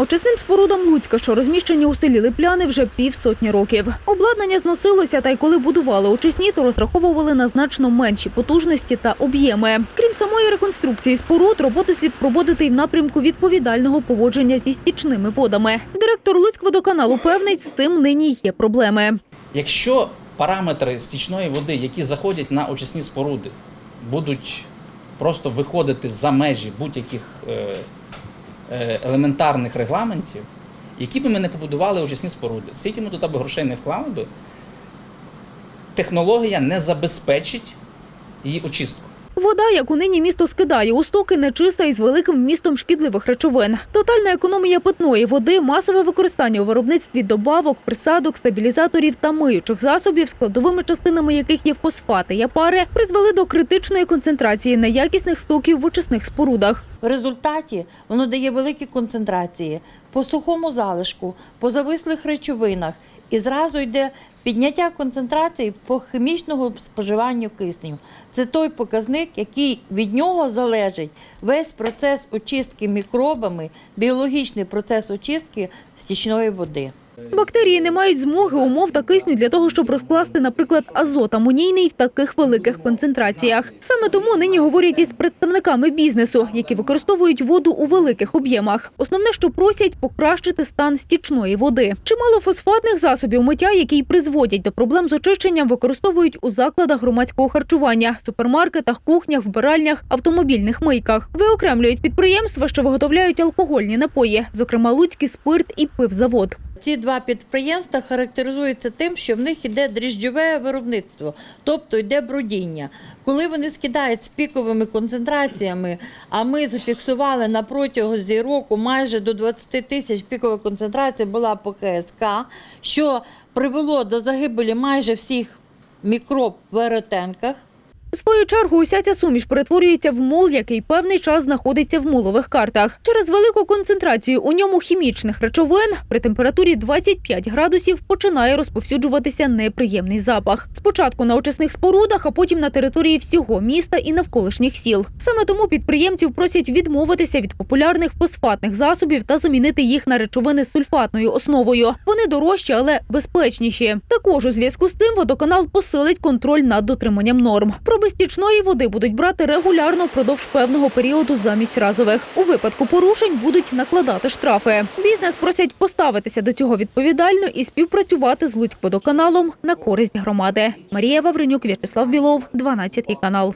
Очисним спорудам Луцька, що розміщені у селі Липляни, вже півсотні років. Обладнання зносилося, та й коли будували очисні, то розраховували на значно менші потужності та об'єми. Крім самої реконструкції споруд, роботи слід проводити і в напрямку відповідального поводження зі стічними водами. Директор Луцькводоканалу певнить, з цим нині є проблеми. Якщо параметри стічної води, які заходять на очисні споруди, будуть просто виходити за межі будь-яких е, елементарних регламентів, які би ми не побудували очисні споруди, скільки ми туди грошей не вклали би, технологія не забезпечить її очистку. Вода, яку нині місто скидає у стоки, нечиста і з великим вмістом шкідливих речовин. Тотальна економія питної води, масове використання у виробництві добавок, присадок, стабілізаторів та миючих засобів, складовими частинами яких є фосфати і пари, призвели до критичної концентрації неякісних стоків в очисних спорудах. В результаті воно дає великі концентрації по сухому залишку, по завислих речовинах і зразу йде підняття концентрації по хімічному споживанню кисню. Це той показник, який від нього залежить весь процес очистки мікробами, біологічний процес очистки стічної води. Бактерії не мають змоги, умов та кисню для того, щоб розкласти, наприклад, азот амонійний в таких великих концентраціях. Саме тому нині говорять із представниками бізнесу, які використовують воду у великих об'ємах. Основне, що просять покращити стан стічної води. Чимало фосфатних засобів миття, які й призводять до проблем з очищенням, використовують у закладах громадського харчування, супермаркетах, кухнях, вбиральнях, автомобільних мийках. Виокремлюють підприємства, що виготовляють алкогольні напої, зокрема Луцький спирт і пивзавод. Ці два підприємства характеризуються тим, що в них йде дріжджове виробництво, тобто йде брудіння. Коли вони скидають з піковими концентраціями, а ми зафіксували на протязі року майже до 20 тисяч пікова концентрація була по ХСК, що привело до загибелі майже всіх мікроб в аеротенках. В свою чергу уся ця суміш перетворюється в мол, який певний час знаходиться в мулових картах. Через велику концентрацію у ньому хімічних речовин при температурі 25 градусів починає розповсюджуватися неприємний запах. Спочатку на очисних спорудах, а потім на території всього міста і навколишніх сіл. Саме тому підприємців просять відмовитися від популярних фосфатних засобів та замінити їх на речовини з сульфатною основою. Вони дорожчі, але безпечніші. Також у зв'язку з цим водоканал посилить контроль над дотриманням норм. Проби стічної води будуть брати регулярно впродовж певного періоду замість разових. У випадку порушень будуть накладати штрафи. Бізнес просять поставитися до цього відповідально і співпрацювати з Луцькводоканалом на користь громади. Марія Вавренюк, В'ячеслав Білов, 12 канал.